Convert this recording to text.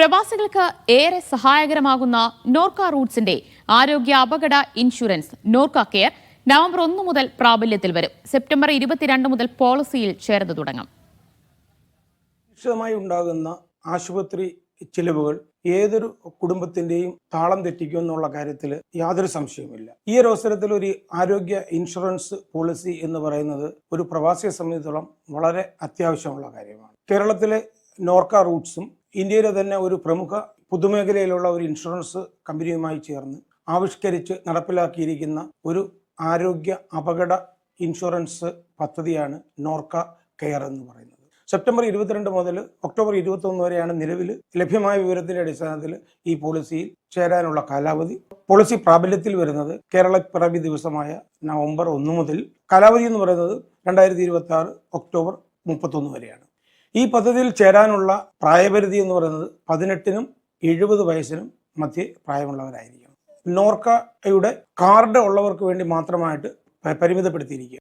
പ്രവാസികൾക്ക് ഏറെ സഹായകരമാകുന്ന നോർക്ക റൂട്ട്സിന്റെ ആരോഗ്യ അപകട ഇൻഷുറൻസ് നോർക്ക കെയർ നവംബർ ഒന്ന് മുതൽ പ്രാബല്യത്തിൽ വരും. സെപ്റ്റംബർ ഇരുപത്തിരണ്ട് മുതൽ പോളിസിയിൽ ചേർന്ന് തുടങ്ങും. നിശ്ചിതമായി ഉണ്ടാകുന്ന ആശുപത്രി ചിലവുകൾ ഏതൊരു കുടുംബത്തിന്റെയും താളം തെറ്റിക്കും എന്നുള്ള കാര്യത്തിൽ യാതൊരു സംശയവുമില്ല. ഈ ഒരു അവസരത്തിൽ ഒരു ആരോഗ്യ ഇൻഷുറൻസ് പോളിസി എന്ന് പറയുന്നത് ഒരു പ്രവാസിയെ സംബന്ധിച്ചിടത്തോളം വളരെ അത്യാവശ്യമുള്ള കാര്യമാണ്. കേരളത്തിലെ നോർക്ക റൂട്ട്സും ഇന്ത്യയിലെ തന്നെ ഒരു പ്രമുഖ പൊതുമേഖലയിലുള്ള ഒരു ഇൻഷുറൻസ് കമ്പനിയുമായി ചേർന്ന് ആവിഷ്കരിച്ച് നടപ്പിലാക്കിയിരിക്കുന്ന ഒരു ആരോഗ്യ അപകട ഇൻഷുറൻസ് പദ്ധതിയാണ് നോർക്ക കെയർ എന്ന് പറയുന്നത്. സെപ്റ്റംബർ ഇരുപത്തിരണ്ട് മുതൽ ഒക്ടോബർ ഇരുപത്തൊന്ന് വരെയാണ് നിലവിൽ ലഭ്യമായ വിവരത്തിന്റെ അടിസ്ഥാനത്തിൽ ഈ പോളിസിയിൽ ചേരാനുള്ള കാലാവധി. പോളിസി പ്രാബല്യത്തിൽ വരുന്നത് കേരള പിറവി ദിവസമായ നവംബർ ഒന്ന് മുതൽ. കാലാവധി എന്ന് പറയുന്നത് രണ്ടായിരത്തി ഒക്ടോബർ മുപ്പത്തൊന്ന് വരെയാണ്. ഈ പദ്ധതിയിൽ ചേരാനുള്ള പ്രായപരിധി എന്ന് പറയുന്നത് പതിനെട്ടിനും എഴുപത് വയസ്സിനും മധ്യ പ്രായമുള്ളവരായിരിക്കും. നോർക്കയുടെ കാർഡ് ഉള്ളവർക്ക് വേണ്ടി മാത്രമായിട്ട് പരിമിതപ്പെടുത്തിയിരിക്കുക